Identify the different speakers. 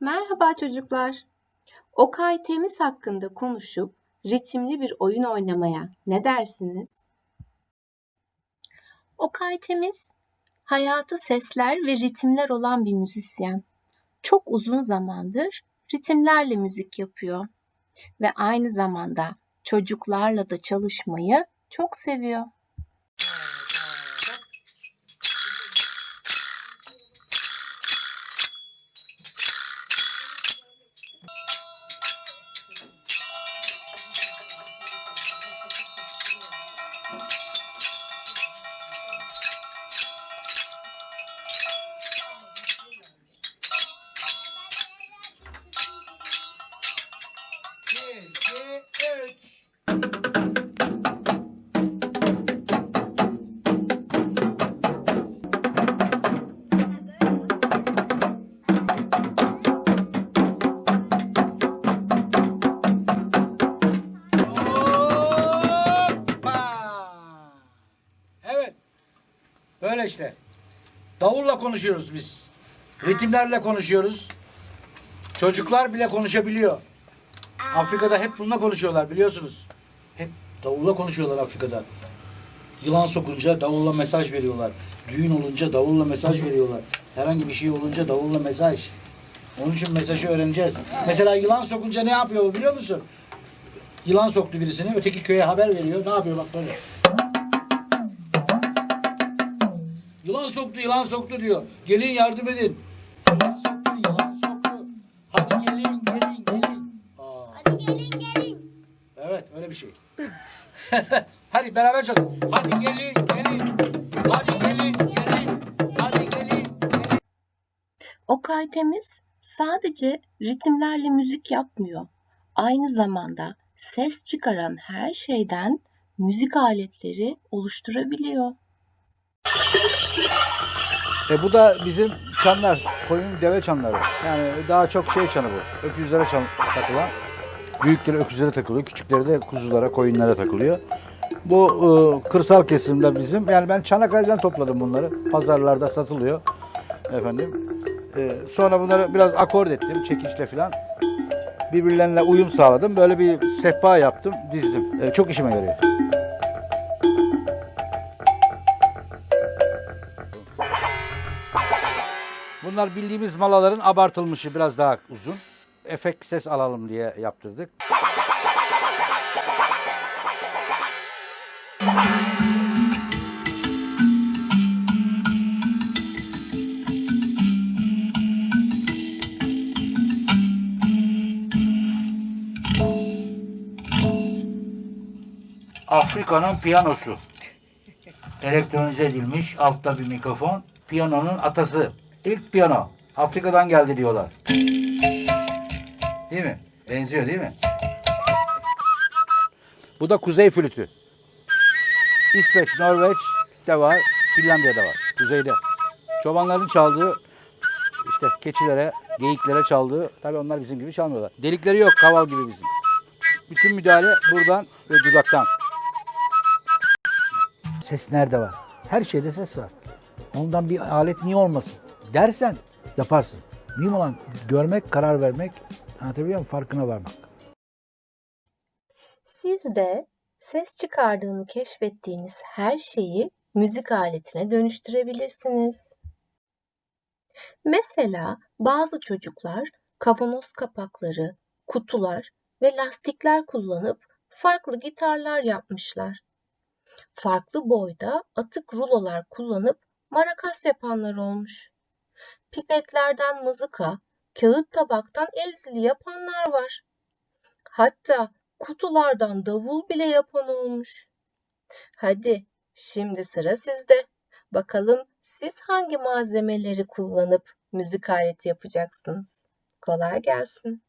Speaker 1: Merhaba çocuklar. Okay Temiz hakkında konuşup ritimli bir oyun oynamaya ne dersiniz? Okay Temiz, hayatı sesler ve ritimler olan bir müzisyen. Çok uzun zamandır ritimlerle müzik yapıyor ve aynı zamanda çocuklarla da çalışmayı çok seviyor.
Speaker 2: Böyle işte. Davulla konuşuyoruz biz. Ritimlerle konuşuyoruz. Çocuklar bile konuşabiliyor. Afrika'da hep bununla konuşuyorlar biliyorsunuz. Hep davulla konuşuyorlar Afrika'da. Yılan sokunca davulla mesaj veriyorlar. Düğün olunca davulla mesaj veriyorlar. Herhangi bir şey olunca davulla mesaj. Onun için mesajı öğreneceğiz. Mesela yılan sokunca ne yapıyor biliyor musun? Yılan soktu birisini, öteki köye haber veriyor. Ne yapıyor bak böyle. Yılan soktu, yılan soktu diyor. Gelin yardım edin. Yılan soktu, yılan soktu. Hadi gelin, gelin, gelin. Aa.
Speaker 3: Hadi gelin gelin.
Speaker 2: Evet öyle bir şey. Hadi beraber çalalım. Hadi gelin gelin. Hadi gelin gelin. Hadi gelin gelin.
Speaker 1: Okay Temiz sadece ritimlerle müzik yapmıyor. Aynı zamanda ses çıkaran her şeyden müzik aletleri oluşturabiliyor.
Speaker 4: E bu da bizim çanlar, koyun deve çanları. Yani daha çok şey çanı bu. Öküzlere çan takılan. Büyükleri öküzlere takılıyor, küçükleri de kuzulara, koyunlara takılıyor. Bu e, kırsal kesimde bizim. Yani ben Çanakkale'den topladım bunları. Pazarlarda satılıyor. Efendim. E, sonra bunları biraz akord ettim çekiçle falan. Birbirlerine uyum sağladım. Böyle bir sehpa yaptım, dizdim. E, çok işime yarıyor. Bunlar bildiğimiz malaların abartılmışı biraz daha uzun. Efekt ses alalım diye yaptırdık. Afrika'nın piyanosu. Elektronize edilmiş, altta bir mikrofon. Piyanonun atası. İlk piyano. Afrika'dan geldi diyorlar. Değil mi? Benziyor değil mi? Bu da kuzey flütü. İsveç, Norveç de var, Finlandiya'da var. Kuzeyde. Çobanların çaldığı, işte keçilere, geyiklere çaldığı, tabii onlar bizim gibi çalmıyorlar. Delikleri yok, kaval gibi bizim. Bütün müdahale buradan ve dudaktan. Ses nerede var? Her şeyde ses var. Ondan bir alet niye olmasın? Dersen yaparsın. Mühim olan görmek, karar vermek, anlatabiliyor muyum? Farkına varmak.
Speaker 1: Siz de ses çıkardığını keşfettiğiniz her şeyi müzik aletine dönüştürebilirsiniz. Mesela bazı çocuklar kavanoz kapakları, kutular ve lastikler kullanıp farklı gitarlar yapmışlar. Farklı boyda atık rulolar kullanıp marakas yapanlar olmuş. Pipetlerden mızıka, kağıt tabaktan el zili yapanlar var. Hatta kutulardan davul bile yapan olmuş. Hadi şimdi sıra sizde. Bakalım siz hangi malzemeleri kullanıp müzik aleti yapacaksınız? Kolay gelsin.